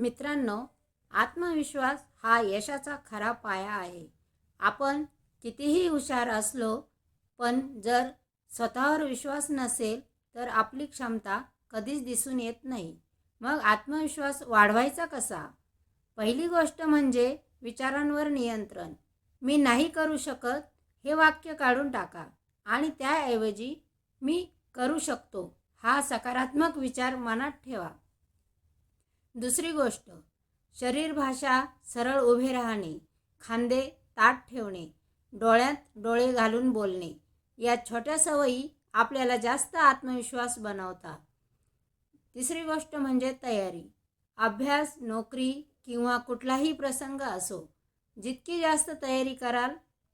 मित्रांनो आत्मविश्वास हा यशाचा खरा पाया आहे. आपण कितीही हुशार असलो पण जर स्वतःवर विश्वास नसेल तर आपली क्षमता कधीच दिसून येत नाही. मग आत्मविश्वास वाढवायचा कसा? पहिली गोष्ट म्हणजे विचारांवर नियंत्रण. मी नाही करू शकत हे वाक्य काढून टाका. आणि त्याऐवजी मी करू शकतो हा सकारात्मक विचार मनात ठेवा. दुसरी गोष्ट शरीरभाषा सरळ उभे राहणे खांदे ताट ठेवणे डोळ्यात डोळे घालून बोलणे या छोट्या सवयी आपल्याला जास्त आत्मविश्वास बनवतात. तिसरी गोष्ट म्हणजे तयारी. अभ्यास नोकरी किंवा कुठलाही प्रसंग असो जितकी जास्त तयारी कराल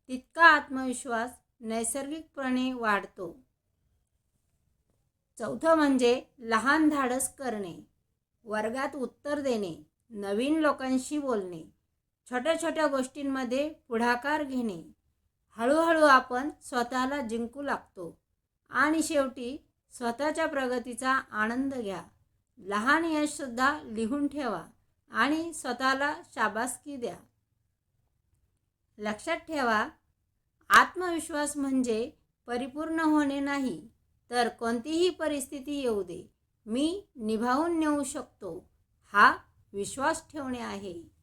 तितका आत्मविश्वास नैसर्गिकपणे वाढतो. चौथं म्हणजे लहान धाडस करणे. वर्गात उत्तर देणे नवीन लोकांशी बोलणे छोट्या छोट्या गोष्टींमध्ये पुढाकार घेणे. हळूहळू आपण स्वतःला जिंकू लागतो आणि शेवटी स्वतःच्या प्रगतीचा आनंद घ्या. लहान यशसुद्धा लिहून ठेवा आणि स्वतःला शाबासकी द्या. लक्षात ठेवा आत्मविश्वास म्हणजे परिपूर्ण होणे नाही तर कोणतीही परिस्थिती येऊ दे. मी निभावून नेऊ शकतो हा विश्वास ठेवणे आहे.